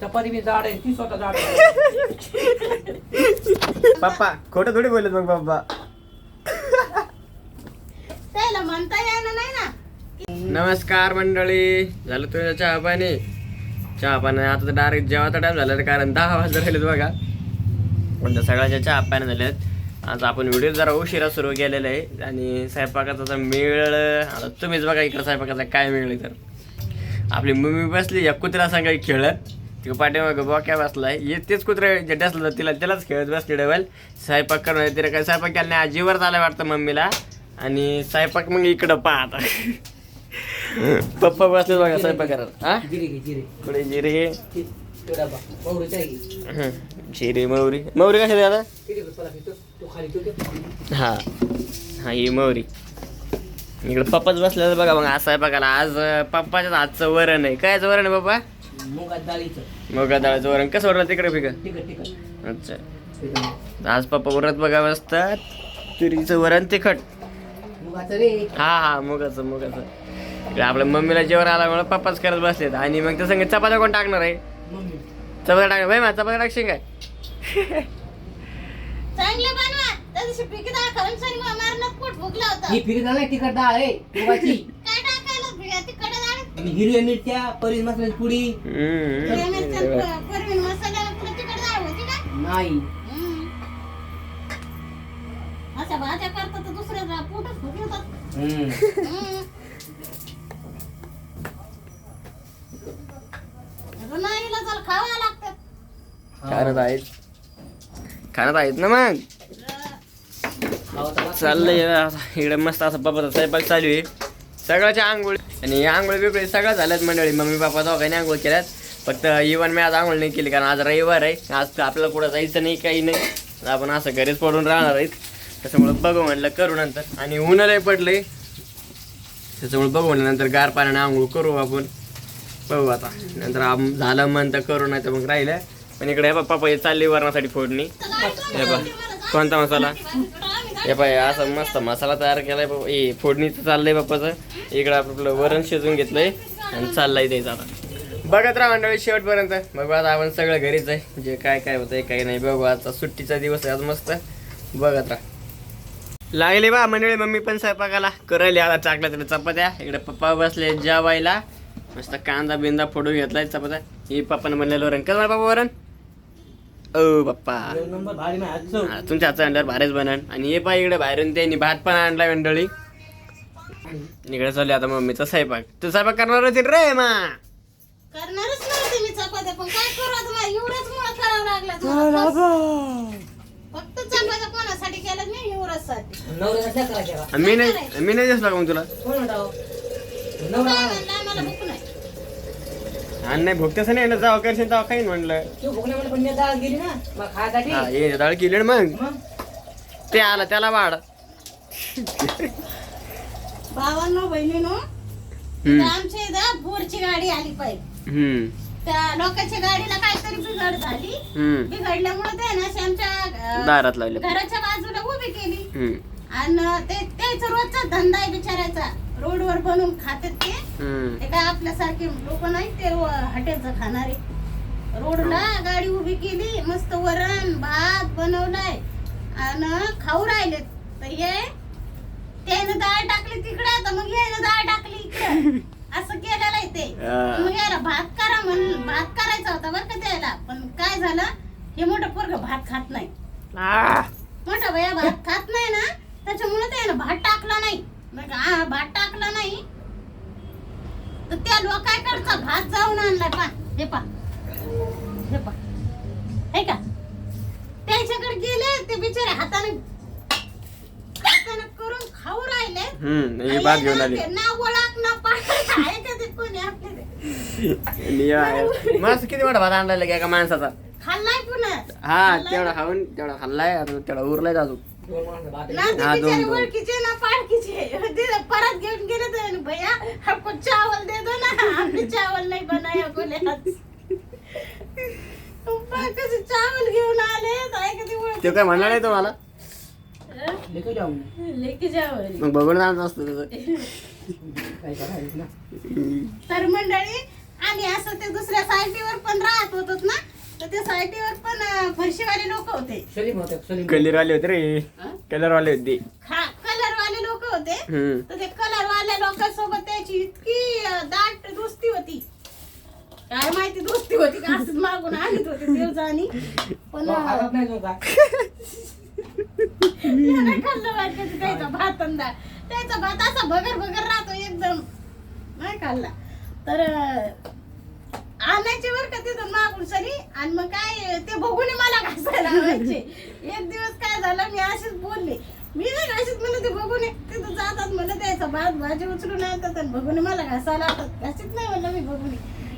चपाती बी जाड आहे ती स्वतः जाड आहे. पप्पा खोटं थोडी बोलत मग पप्पा. त्याला म्हणता येणार नाही ना. नमस्कार मंडळी झालं तुझं चहा पाणी? चहा पाणी आता तर डायरेक्ट जेवायचा टाइम झाला कारण दहा वाजता राहिलेत बघा. म्हणजे सगळ्यांच्या चहा पाणी झालेत. आज आपण व्हिडिओ जरा उशिरा सुरू केलेला आहे आणि स्वयंपाकाचा तर मेळ आता तुम्हीच बघा इकडं स्वयंपाकाचा काय मेळ आहे तर. आपली मम्मी बसली या कुत्र्या सांगा खेळत. ती पाठीमागं बोक्या बसलाय. ये तेच कुत्रे जे डसलं तिला त्यालाच खेळत बसली डबल. स्वयंपाक करून तिला काय स्वयंपाक केला नाही आजीवर झाला वाटतं मम्मीला. आणि स्वयंपाक मग इकडं पाहता. पप्पा बसले बघा स्वयंपाक करत हा जिरे जिरे? हं, मौरी. मौरी कशा दादा. हा. हा ही मौरी. इकडे पप्पाच बसलेलं बघा मग आज स्वयंपाकाला. आज पप्पाच्याच हातचं वरण आहे. कायचं वरण आहे पप्पा? मुगात डाळीचं मग डाळाचं वरण. कसं वरण? तिकडे पिकं. तिखट तिखट अच्छा. आज पप्पा उरत बघा बसतात तुरीचं वरण तिखट. मुगाचं रे. हा हा मुगाचं मुगाचं. इकडे आपल्या मम्मीला जेवण आल्यामुळे पप्पाच करत बसलेत. आणि मग त्या संग चपात्या कोण टाकणार आहे? मम्मी. चपात्या टाकणार भाई मा चपात्या टाकशील काय? चांगले बनवा. त्या दिवशी पिकी डाळ खाऊन सरी मारण्यात पोट फुगला होता. ही फिरी डाळ आहे तिखट डाळ आहे मुगाची काय टाकायला पिका तिखट डाळ आणि हिरव्या मिरच्या परीस मसाल्याची पुडी. परवीन पुढे होती का? नाही. हम्म. अशा भाज्या करतात तर दुसऱ्या पोटच फुगवतात. हम्म. हम्म. रुणाईला जर खावा लागतात खाण्यात आहेत. खाण्यात आहेत ना मग? खावा तर लागतं. चाललंय आता इकडे मस्त असं बाबाचा स्वयंपाक चालू आहे. सगळ्याच्या आंघोळ. आणि आंघोळ बिघोळ सगळं झाल्यात मंडळी. मम्मी पप्पा दोघांनी आंघोळ केल्यात. फक्त इवन मी आज आंघोळ नाही केली कारण आज रविवार आहे. आज आपल्याला कुठं जायचं नाही काही नाही. आपण असं घरीच पडून राहणार आहेत. त्याच्यामुळे बघू म्हणलं करू नंतर. आणि ऊनलंही पडले त्याच्यामुळे बघू म्हटलं नंतर गार पाण्याने आंघोळ करू आपण. बघू आता. नंतर आम- झालं मन तर करू नाही तर मग राहिलं. पण इकडे पप्पा हे चालली वरणासाठी फोडणी. हे बघ कोणता मसाला? हे पाय असं मस्त मसाला तयार केलाय बाबा. हे फोडणीचं चाललंय बाप्पाचं. इकडं आपलं वरण शिजून घेतलंय आणि चाललंय द्यायचं आता. बघत राहा मंडळी शेवटपर्यंत. बघू आता आपण सगळं घरीच आहे. जे काय काय होतंय काही नाही. बघू आता सुट्टीचा दिवस आहे आज मस्त. बघत राहा. लागले बा मंडळी मम्मी पण स्वयंपाकाला. करायला आता टाकल्या तरी चपात्या. इकडे पप्पा बसले जेवायला. मस्त कांदा बिंदा फोडून घेतलाय चपात्या. हे पप्पानं म्हणलेलं वरण. कसं बाबा वरण. ओ दोन नंबर भारी. हा, तुमच्या हातचं आणल्यावर भारीच बनन. आणि हे पाय इकडे बाहेरून त्यांनी भात पण आणलाय मंडळी इकडे चालले आता मम्मीचा स्वयंपाक. तू स्वयंपाक करणार होती रे मा. करणारच नव्हते मी चपात्या पण काय करू आता मला एवढंच मुळे करावं लागलं तुम्हाला. फक्त चपात्या कोणासाठी केल्या मी नाही मी नाही दिसला का मग तुला? कोण म्हणतो? नवरा काय म्हणलं? आम्हाला भूक नाही आणि नाही भोगतेच नाही ना जावं करशील तेव्हा खाईन म्हणलं. तू भुकण्यामध्ये पण मी डाळ गेली ना मग खायसाठी? हा ये डाळ केली ना मग. मग? ते आला त्याला वाढ. भावांनो बहिणीनो हम्म. आमच्या इथं गाडी आली पाहिजे. हम्म. त्या लोकांच्या गाडीला काहीतरी बिघड झाली. हम्म. बिघडल्यामुळे ते ना अशी आमच्या अं, दारात लावले. घराच्या बाजूला उभी केली. हम्म. आणि ते त्याचा रोजचा धंदा आहे बिचारायचा रोडवर बनवून खातात ते. हम्म. ते काय आपल्यासारखे लोक नाही ते हॉटेलचं खाणारे. रोडला गाडी उभी केली मस्त वरण भात बनवलाय. आणि खाऊ राहिले तर हे त्यानं डाळ टाकली तिकडे तर मग यानं डाळ टाकली इकडे. असं केलेलं आहे ते. हा. मग याला भात करा म्हण भात करायचा होता बरं का त्याला. पण काय झालं हे मोठं पोरग भात खात नाही. आ, मोठा भैया भात खात नाही ना त्याच्यामुळे त्यानं भात टाकला नाही मग हा भात टाकला नाही तर त्या लोकांकडचा भात जाऊन आणलाय. पा हे पा. हे पा. हे का? त्यांच्याकडे गेले ते बिचारे हाताने हाताने करून खाऊ राहिले. हम्म ही भात घेऊन आली. ना ओळख ना पाठ आहे का ते कोणी आपले? किती मोठा भात आणला एका माणसाचा? खाल्लाय पुन्हा. हा तेवढा खाऊन तेवढा खाल्लाय आता तेवढा उरलाय अजून. ना ते हा, दोन- दोन. ओळखीचे ना पाळखीचे परत घेऊन गेले तर भैया हमको चावल दे दो ना. हमने चावल नहीं बनाया बोले आज. पप्पा कसे चावल घेऊन आले? ओळख ते काय म्हणला नाही तुम्हाला लेकं जाऊ लेके मग बघून आणत असतो त्याचं काय करायचं ना तर मंडळी आम्ही असं ते दुसऱ्या साईटीवर पण राहत होतो ना तर त्या साईटीवर पण अं, फरशीवाले लोक होते. सलीम होते सलीम कलरवाले होते रे. हा? कलरवाले होते. हा कलरवाले लोक होते. हम्म. तर ते कलरवाल्या लोकांसोबत त्याची इतकी अं, दाट दोस्ती होती. काय माहिती दोस्ती होती का? असंच मागून आणत होते देवजानी. पण तो अं, हरत नाही तो का यानं खाल्लं वाटतं त्याचा भात अंदा त्याचा भात असा भगर भगर राहतो एकदम. नाही खाल्ला. तर अं, आणायचे बर का तिथून मागून सरी आणि मग काय ते बघून मला घासायला लावायचे. एक दिवस काय झालं मी अशीच बोलले. मी नाही घाशीत म्हणलं ते बघून तिथं जातात म्हणलं त्याचा भात भाजी उचलून आणतात आणि बघून मला घासायला लावतात. घासीत नाही म्हणलं मी बघून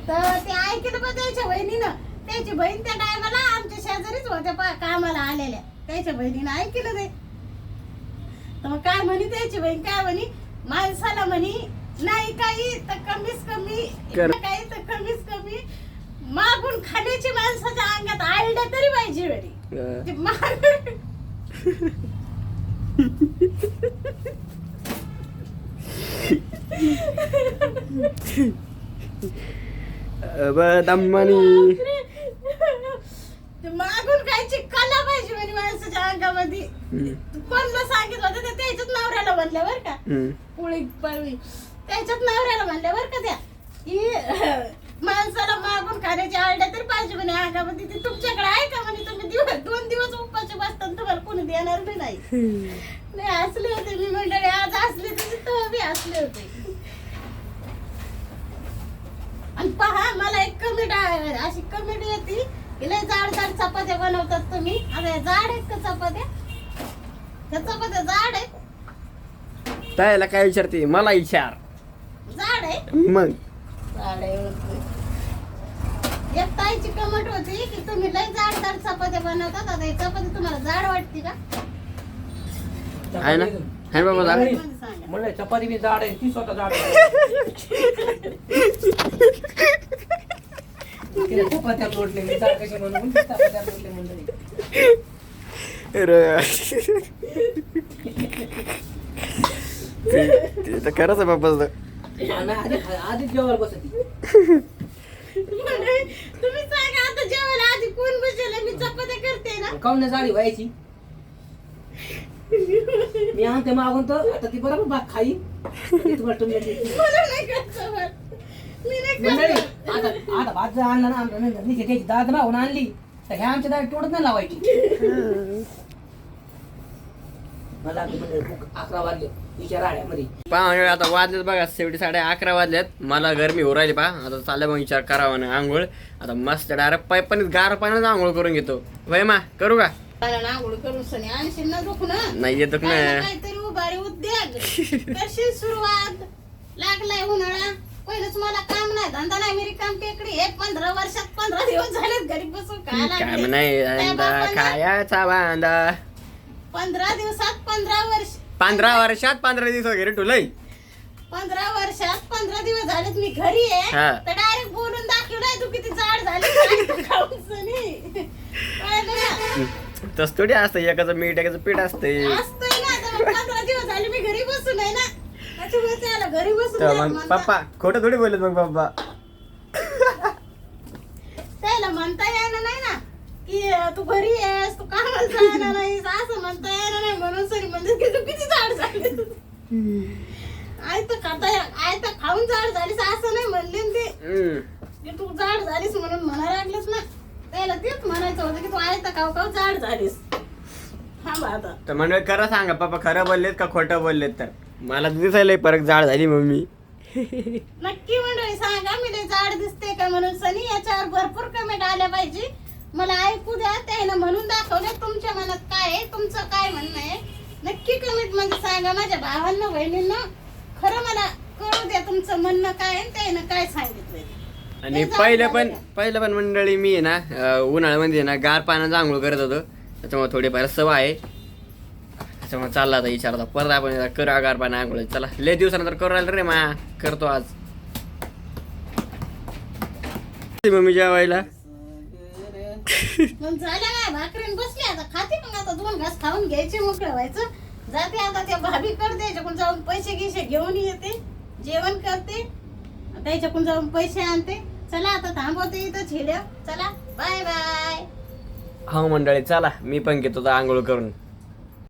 तर ते ऐकलं बा त्याच्या बहिणीनं. त्याची बहीण त्या टायमाला आमच्या शेजारीच होत्या पा कामाला आलेल्या. त्याच्या बहिणीनं ऐकलं ते तर मग काय म्हणे त्याची बहीण? काय म्हणे? माणसाला म्हणे नाही काही तर कमीच कमी कर. काही तर कमीच कमी. मागून खाण्याची माणसाच्या अंगात आळल्या तरी पाहिजे अं, ते ते मागून खायची कला पाहिजे म्हणे माणसाच्या अंगामध्ये. हम्म, कोणला सांगितलं होतं ते त्याच्याच नवऱ्याला म्हणलं बरं का. हम्म. पोळी पळवी त्याच्यात नवऱ्याला म्हणल्या बरं का त्या की माणसाला मागून खाण्याची आयडिया तरी पाहिजे म्हणे. अंगामध्ये ती तुमच्याकडे आहे का? म्हणे तुम्ही दिवस दोन दिवस उपाशी बसताना तुम्हाला कोणी देणार बी नाही. नाही हसले होते मी मंडळी आज हसले तर तो बी हसले होते. आणि पहा मला एक कमेंट अशी कमेंट येते की लय जाड जाड चपात्या बनवतात तुम्ही. आता जाड आहेत का चपात्या? त्या चपात्या जाड आहेत. ताईला काय विचारते? मला विचार. आहे. मग. एक ताईची कमेंट होती की तुम्ही लय जाड जाड चपात्या बनवतात. आता ही चपाती तुम्हाला जाड वाटते का? आहे ना? आहे बाबा सांगा. म्हणलं चपाती बी जाड आहे ती स्वतः जाड आहे. चपात्या मी जाड कशी म्हणून ते ते तर खरंच आहे बाबा. जेवायला बसती म्हणे, तुम्ही सांगा आता जेवायला आधी कोण बसेल मी चपात्या करते ना काऊन जाडी व्हायची मी आणते मागून तर आता ती बरोबर भाग खाई ती तुम्हाला तुम्ही देते. मला नाही करायचं वर. मी नाही मंडळी करत. आता आता भात जर आणला ना आमच्या नंतर निघे त्याची दाद मागून आणली तर ह्या आमच्या दाद तोडत नाही लावायची मला अकरा वाजले. पहा म्हणजे आता वाजलेत बघा शेवटी साडे अकरा वाजल्यात मला गरमी हो राहिली पहा. आता चाललं मग विचार करावा ना आंघोळ. आता मस्त डायरेक्ट पाय पण गार पाण्यात आंघोळ करून घेतो. वय मा करू का? आंघोळ करून आणशील ना नाही येतो काय ना ना काहीतरी उभारी उद्योग. करशील सुरुवात? लागलाय उन्हाळा. पहिलंच मला काम नाही. धंदा नाही मी काम टेकडी. हे पंधरा वर्षात पंधरा दिवस झालेत घरी बसून. काय काय लागले? नाही खायाचा बांदा पंधरा दिवसात पंधरा वर्ष. पंधरा वर्षात पंधरा दिवस वगैरे तुलय पंधरा वर्षात पंधरा दिवस झालेत मी घरी आहे. हा. तर डायरेक्ट बोलून दाखवलंय तू किती जाड झाली. काय. कळलं ना? तस थोडी असतं एकाचं मीठ एकाचं पीठ असते असतंय ना आता मग पंधरा दिवस झाले मी घरी बसून आहे ना. त्याच्यामुळे त्याला घरी बसून तर मग पप्पा खोटं थोडी बोलत मग पप्पा त्याला म्हणता येणार नाही ना की अं, तू घरी आहेस तू कामाला जाणार नाहीस असं म्हणता येणार नाही म्हणून सरी म्हणजे की तू किती जाड झाली आय तर खाता आय तर खाऊन जाड झालीस असं नाही म्हणले ना ते. की तू जाड झालीस म्हणून म्हणायला लागलेस ना. त्याला तेच म्हणायचं होतं की तू आय तर खाऊ खाऊ जाड झालीस. हा बा आता. तर म्हणजे खरं सांगा पप्पा खरं बोललेत का खोटं बोललेत तर? मला तर दिसायला परत जाड झाली मम्मी. नक्की मंडळी सांगा मी लय जाड दिसते का म्हणून? सनी याच्यावर भरपूर कमेंट आल्या पाहिजे. मला ऐकू द्या त्यानं म्हणून दाखवले तुमच्या मनात काय आहे तुमचं काय म्हणणं आहे. नक्की कमेंटमध्ये सांगा माझ्या भावांना बहिणींना खरं मला कळू द्या तुमचं म्हणणं काय आहे त्यानं काय सांगितलंय. आणि ते पहिलं पण? पहिलं पण मंडळी मी आहे ना अं, उन्हाळ्यामध्ये आहे ना गार पाण्याचा आंघोळ करत होतो. त्याच्यामुळे थोडीफार सवय आहे. त्याच्यामुळे चालला आता विचार आता परत आपण एकदा करू गार पाण्या आंघोळ चला लय दिवसानंतर करू राहिलं रे मा करतो आज. मम्मी जेवायला. मग झालं काय भाकरीन बसली आता खाते मग आता दोन घास खाऊन घ्यायचे मोकळं व्हायचं. जाते आता त्या भाभी करते त्याच्याकडून जाऊन पैसे गिसे घेऊन येते जेवण करते. त्याच्याकडून जाऊन पैसे आणते. चला आता थांबवते इथं छिड्या चला बाय बाय. हा मंडळी चला मी पण घेतो आंघोळ करून.